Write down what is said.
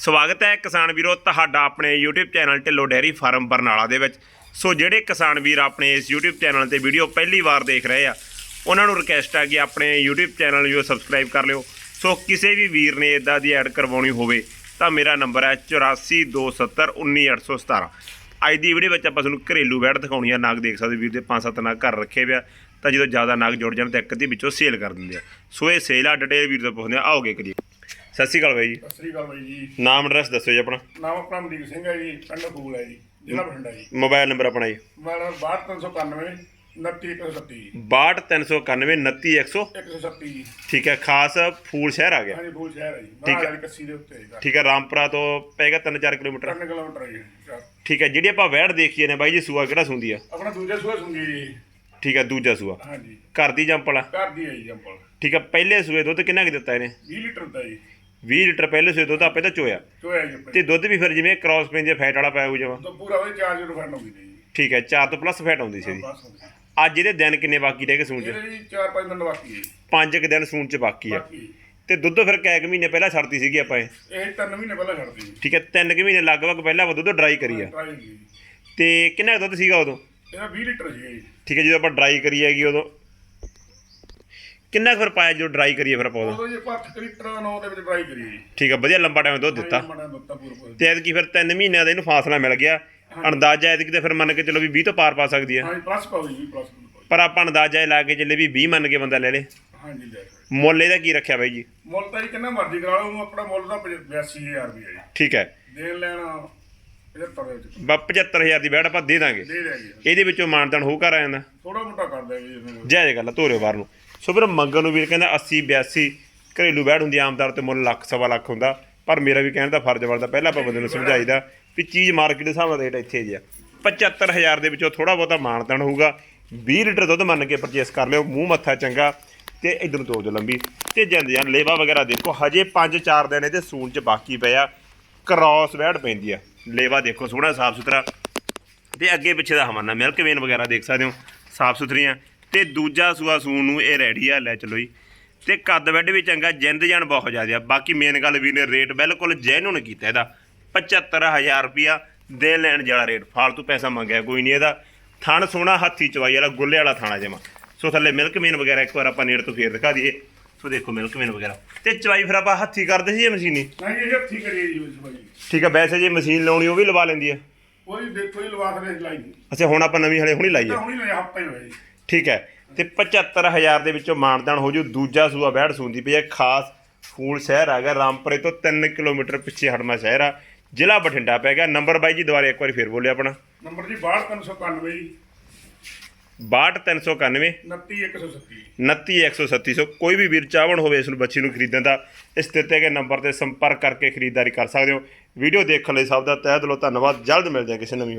ਸਵਾਗਤ ਹੈ ਕਿਸਾਨ ਵੀਰੋ ਤੁਹਾਡਾ ਆਪਣੇ YouTube channel Dhillon dairy farm Barnala ਦੇ ਵਿੱਚ। ਸੋ ਜਿਹੜੇ ਕਿਸਾਨ ਵੀਰ ਆਪਣੇ ਇਸ YouTube ਚੈਨਲ ਤੇ ਵੀਡੀਓ ਪਹਿਲੀ ਵਾਰ ਦੇਖ ਰਹੇ ਆ, ਉਹਨਾਂ ਨੂੰ ਰਿਕਵੈਸਟ ਆ ਕਿ ਆਪਣੇ YouTube ਚੈਨਲ ਨੂੰ ਸਬਸਕ੍ਰਾਈਬ ਕਰ ਲਿਓ। ਸੋ ਕਿਸੇ ਵੀ ਵੀਰ ਨੇ ਇਦਾਂ ਦੀ ਐਡ ਕਰਵਾਉਣੀ ਹੋਵੇ, ਤਾਂ ਮੇਰਾ ਨੰਬਰ ਹੈ 8427191817 ਅੱਜ ਦੀ ਵੀਡੀਓ ਵਿੱਚ ਆਪਾਂ ਤੁਹਾਨੂੰ ਘਰੇਲੂ ਬੈਡ ਦਿਖਾਉਣੀ ਆ, ਨਾਗ ਦੇਖ ਸਕਦੇ ਵੀਰ ਦੇ ਪੰਜ ਸੱਤ ਨਾਗ ਘਰ ਰੱਖੇ ਪਿਆ ਤਾਂ ਜਦੋਂ ਜ਼ਿਆਦਾ ਨਾਗ ਜੁੜ ਜਾਣ ਤਾਂ ਇੱਕ ਅੱਧੀ ਵਿੱਚੋਂ ਸੇਲ ਕਰ ਦਿੰਦੇ ਆ। ਸੋ ਇਹ ਸੇਲ ਆ ਡਿਟੇਲ ਵੀਰ ਤੋਂ ਪੁੱਛਦੇ ਆ। ਆਓਗੇ ਕਰੀਏ ਸਤਿ ਸ਼੍ਰੀ ਅਕਾਲ ਬਾਈ ਜੀ। ਸਤਿ ਸ੍ਰੀ ਅਕਾਲ ਬਾਈ ਜੀ। ਨਾਮ ਐਡਰੈਸ ਦੱਸੋ ਜੀ ਆਪਣਾ। ਨਾਮ ਆਪਣਾ ਅਮਰੀਕ ਸਿੰਘ ਹੈ ਜੀ ਪਿੰਡ ਫੂਲ ਹੈ ਜੀ ਜ਼ਿਲ੍ਹਾ ਬਠਿੰਡਾ ਜੀ। ਮੋਬਾਈਲ ਨੰਬਰ ਆਪਣਾ ਜੀ। ਮੇਰਾ 62391 29170 62391 29100 170 ਜੀ। ਠੀਕ ਹੈ ਖਾਸ ਫੂਲ ਸ਼ਹਿਰ ਆ ਗਿਆ। ਹਾਂਜੀ ਫੂਲ ਸ਼ਹਿਰ ਹੈ ਜੀ ਠੀਕ ਹੈ। ਵਾਲੀ ਕੱਸੀ ਦੇ ਉੱਤੇ ਹੈਗਾ। ਠੀਕ ਹੈ ਰਾਮਪੁਰਾ ਤੋਂ ਪੈਗਾ 3-4 ਕਿਲੋਮੀਟਰ। 3 ਕਿਲੋਮੀਟਰ ਹੈ ਜੀ ਚਾਰ। ਠੀਕ ਹੈ ਜਿਹੜੀ ਆਪਾਂ ਵੈੜ ਦੇਖੀਏ ਨੇ ਬਾਈ ਜੀ ਸੂਆ ਕਿਹੜਾ ਸੁੰਦੀ ਆ? ਆਪਣਾ ਦੂਜਾ ਸੂਆ ਸੁਣਗੀ ਜੀ। ਠੀਕ ਹੈ ਦੂਜਾ ਸੂਆ। ਹਾਂਜੀ। ਘਰ ਦੀ ਜੰਪਲ ਆ। ਘਰ ਦੀ ਹੈ ਜੀ ਜੰਪਲ ਠੀਕ ਹੈ ਪਹਿਲੇ ਸੂਏ ਦੁੱਧ ਕਿੰਨਾ ਕੁ ਦਿੱਤਾ ਇਹਨੇ? 20 ਲੀਟਰ ਦਾ ਜੀ। 20 ਲੀਟਰ ਪਹਿਲੇ ਸੂਏ ਦੁੱਧ ਆਪੇ ਤਾਂ ਚੋਇਆ। ਚੋਇਆ ਜੀ ਤੇ ਦੁੱਧ ਵੀ ਫਿਰ ਜਿਵੇਂ ਕ੍ਰਾਸ ਪੈਂਦੀ ਫੈਟ ਵਾਲਾ ਪਾਇਆ ਹੋ ਜਾਵਾ ਤਾਂ ਪੂਰਾ ਉਹ 4 ਜ਼ੀਰੋ ਫੰਡ ਹੋਗੀ ਜੀ ਠੀਕ ਹੈ 4 ਤੋਂ ਪਲੱਸ ਫੈਟ ਆਉਂਦੀ ਸੀ। ਇਹਦੀ ਬਸ ਹੋ ਗਿਆ। ਅੱਜ ਇਹਦੇ ਦਿਨ ਕਿੰਨੇ ਬਾਕੀ ਰਹਿ ਗਏ ਸੂਣ ਚ ਇਹਦੇ ਜੀ 4-5 ਦਿਨ ਬਾਕੀ ਹੈ। ਜੀ। 5 ਕੁ ਦਿਨ ਸੂਣ ਚ ਬਾਕੀ ਆ। ਬਾਕੀ ਤੇ ਦੁੱਧ ਫਿਰ ਕੈਕ ਮਹੀਨੇ ਪਹਿਲਾਂ ਛੱਡਤੀ ਸੀਗੀ ਆਪਾਂ ਇਹ? ਇਹ ਤਿੰਨ ਮਹੀਨੇ ਪਹਿਲਾਂ ਛੱਡਦੀ ਜੀ ਠੀਕ ਹੈ 3 ਕੁ ਮਹੀਨੇ ਲਗਭਗ ਪਹਿਲਾਂ ਆਪਾਂ ਦੁੱਧ ਡਰਾਈ ਕਰੀ ਆ। ਟਰਾਈ ਜੀ ਤੇ ਕਿੰਨਾ ਕੁ ਦੁੱਧ ਸੀਗਾ ਉਦੋਂ? ਇਹਦਾ 20 ਲੀਟਰ ਸੀ ਜੀ। ਠੀਕ ਹੈ ਜਦੋਂ ਆਪਾਂ ਡਰਾਈ ਕਰੀ ਹੈਗੀ ਉਦੋਂ। ਕਿੰਨਾ ਕੁ ਫਿਰ ਪਾਇਆ ਜਦੋਂ ਡਰਾਈ ਕਰੀਏ ਫਿਰ ਆਪਾਂ ਉਦੋਂ ਜੀ ਆਪਾਂ 8 ਲੀਟਰ 9 ਦੇ ਵਿੱਚ ਟਰਾਈ ਕਰੀ ਜੀ। ਠੀਕ ਹੈ ਵਧੀਆ ਲੰਬਾ ਟਾਈਮ ਦੁੱਧ ਦਿੱਤਾ। ਮੜਾ ਦਿੱਤਾ ਪੂਰਾ ਪੂਰਾ। ਤੇ ਐਤਕੀ ਫਿਰ 3 ਮਹੀਨਿਆਂ ਦਾ ਇਹਨੂੰ ਫਾਸਲਾ ਮਿਲ ਗਿਆ। ਅੰਦਾਜ਼ਾ ਐਤਕੀ ਤੇ ਫਿਰ ਮੰਨ ਕੇ ਚਲੋ ਵੀ 20 ਤੋਂ ਪਾਰ ਪਾ ਸਕਦੀ ਹੈ। ਹਾਂਜੀ ਪਲੱਸ ਪਾਓ ਜੀ ਪਲੱਸ ਪਰ ਆਪਾਂ ਅੰਦਾਜ਼ਾ ਇਹ ਲਾ ਕੇ ਚੱਲੇ ਵੀ 20 ਮੰਨ ਕੇ ਬੰਦਾ ਲੈ ਲੇ। ਹਾਂਜੀ ਲੈ ਜਾਓ। ਮੁੱਲ ਇਹਦਾ ਕੀ ਰੱਖਿਆ ਬਾਈ ਜੀ? ਮੁੱਲ ਤਾਂ ਜੀ ਕਿੰਨਾ ਮਰਜ਼ੀ ਕਰਾ ਲਓ ਆਪਣਾ ਮੁੱਲ ਤਾਂ 82000 ਰੁਪਏ ਜੀ। ਠੀਕ ਹੈ। ਦੇਣ ਲੈਣਾ 75 ਦੇ ਵਿੱਚ ਬਾ 75000 ਦੀ ਬੈਠ ਆਪਾਂ ਦੇ ਦਾਂਗੇ। ਦੇ ਦਿਆ ਜੀ ਇਹਦੇ ਵਿੱਚੋਂ ਮਾਨਦਾਨ ਹੋ ਕਰ ਆ ਜਾਂਦਾ। ਥੋੜਾ ਮੋਟਾ ਕਰ ਦਿਆ ਜੀ। ਜੈ ਗੱਲ ਆ, ਧੋਰੇ ਬਾਹਰ ਨੂੰ। ਸੋ ਫਿਰ ਮੰਗਣ ਨੂੰ ਵੀਰ ਕਹਿੰਦਾ 80 82 ਘਰੇਲੂ ਬੈਠ ਹੁੰਦੀ ਆਮ ਤੌਰ ਤੇ ਮੁੱਲ ਲੱਖ, ਸਵਾ ਲੱਖ ਹੁੰਦਾ। ਪਰ ਮੇਰਾ ਵੀ ਕਹਿਣ ਦਾ ਫਰਜ਼ ਬਣਦਾ, ਪਹਿਲਾਂ ਆਪਾਂ ਬੰਦੇ ਨੂੰ ਸਮਝਾਈਦਾ ਵੀ ਚੀਜ਼ ਮਾਰਕੀਟ ਦੇ ਹਿਸਾਬ ਨਾਲ ਰੇਟ ਇੱਥੇ ਜਿਆ 75000 ਦੇ ਵਿੱਚੋਂ ਥੋੜਾ ਬਹੁਤਾ ਮਾਨਦਾਨ ਹੋਊਗਾ। 20 ਲੀਟਰ ਦੁੱਧ ਮੰਨ ਕੇ ਪਰਚੇਸ ਕਰ ਲਿਓ, ਮੂੰਹ ਮੱਥਾ ਚੰਗਾ ਤੇ ਇਧਰ ਨੂੰ ਤੋੜ ਜੋ ਲੰਬੀ। ਤੇ ਜਾਂਦੇ ਜਾਂ ਲੇਵਾ ਵਗੈਰਾ ਦੇਖੋ, ਹਜੇ 5-4 ਦਿਨ ਇਹਦੇ ਸੂਣ ਚ ਬਾਕੀ ਪਿਆ ਕ੍ਰਾਸ ਵੈੜ ਪੈਂਦੀ ਆ। ਲੇਵਾ ਦੇਖੋ, ਸੋਹਣਾ ਸਾਫ਼ ਸੁਥਰਾ ਤੇ ਅੱਗੇ ਪਿੱਛੇ ਦਾ ਹਵਾਨਾ ਮਿਲਕ ਵੇਨ ਵਗੈਰਾ ਦੇਖ ਸਕਦੇ ਹੋ। ਸਾਫ਼ ਸੁਥਰੀਆਂ ਤੇ ਦੂਜਾ ਸੂਆ ਸੂਣ ਨੂੰ ਇਹ ਰੈਡੀ ਆ ਲੈ ਚਲੋ ਜੀ। ਤੇ ਕੱਦ ਵੱਡ ਵੀ ਚੰਗਾ ਜਿੰਦ ਜਾਨ ਬਹੁਤ ਜ਼ਿਆਦਾ ਆ। ਬਾਕੀ ਮੇਨ ਗੱਲ ਵੀ ਨੇ ਰੇਟ ਬਿਲਕੁਲ ਜੈਨੂਨ ਕੀਤਾ ਇਹਦਾ। 75000 ਰੁਪਿਆ ਦੇ ਲੈਣ ਜਿਹੜਾ ਰੇਟ ਫਾਲਤੂ ਪੈਸਾ ਮੰਗਿਆ ਕੋਈ ਨਹੀਂ ਇਹਦਾ। ਥਣ ਸੋਹਣਾ ਹੱਥੀ ਚਵਾਈ ਵਾਲਾ ਗੁੱਲੇ ਵਾਲਾ ਥਾਣਾ ਜਮਾ। ਸੋ ਥੱਲੇ ਮਿਲਕ ਮੇਨ ਵਗੈਰਾ ਇੱਕ ਵਾਰ ਆਪਾਂ ਨੇੜ ਤੋਂ ਫੇਰ ਦਿਖਾ ਦਈਏ। ਸੋ ਦੇਖੋ ਮਿਲਕ ਮੇਨ ਵਗੈਰਾ। ਤੇ ਚਵਾਈ ਫਿਰ ਆਪਾਂ ਹੱਥੀ ਕਰਦੇ ਸੀ ਇਹ ਮਸ਼ੀਨੀ ਨਹੀਂ ਇਹ ਹੱਥੀ ਕਰੀਏ ਜੀ ਭਾਈ। ਠੀਕ ਆ ਵੈਸੇ ਜੇ ਮਸ਼ੀਨ ਲਾਉਣੀ ਉਹ ਵੀ ਲਵਾ ਲੈਂਦੀ ਆ। ਕੋਈ ਦੇਖੋ ਜੀ ਲਵਾ ਕੇ ਲਾਈ ਅੱਛਾ ਹੁਣ ਆਪਾਂ ਨਵੀਂ ਹਲੇ ਹੁਣੀ ਲਾਈ ਆ। ਹੁਣੀ ਲਿਆ ਹਫਤਾ ਹੀ ਹੋਇਆ ਜੀ। ਠੀਕ ਹੈ। ਤੇ 75000 ਦੇ ਵਿੱਚੋਂ ਮਾਨਦਾਨ ਹੋ ਜੂ। ਦੂਜਾ ਸੂਆ ਬੈੜ ਸੂੰਦੀ ਪਈ ਹੈ। ਖਾਸ ਫੂਲ ਸ਼ਹਿਰ ਆ ਗਿਆ ਰਾਮਪੁਰੇ ਤੋਂ 3 ਕਿਲੋਮੀਟਰ ਪਿੱਛੇ ਹੜਮਾ ਸ਼ਹਿਰ ਆ। ਜ਼ਿਲ੍ਹਾ ਬਠਿੰਡਾ ਪੈ ਗਿਆ। ਨੰਬਰ ਬਾਈ ਜੀ ਦੁਬਾਰਾ ਇੱਕ ਵਾਰੀ ਫੇਰ ਬੋਲਿਓ ਆਪਣਾ। ਨੰਬਰ ਜੀ 62391 ਜੀ। 62391 29137 29137 ਸੋ ਕੋਈ ਵੀ ਵੀਰ ਚਾਹਵਣ ਹੋਵੇ ਇਸ ਨੂੰ ਬੱਚੀ ਨੂੰ ਖਰੀਦਣ ਦਾ ਇਸ ਦਿੱਤੇ ਗਏ ਨੰਬਰ ਤੇ ਸੰਪਰਕ ਕਰਕੇ ਖਰੀਦਦਾਰੀ ਕਰ ਸਕਦੇ ਹੋ। ਵੀਡੀਓ ਦੇਖਣ ਲਈ ਸਭ ਦਾ ਤਹਿ ਦਿਲੋਂ ਧੰਨਵਾਦ। ਜਲਦ ਮਿਲਦੇ ਹਾਂ ਕਿਸੇ ਨਵੀਂ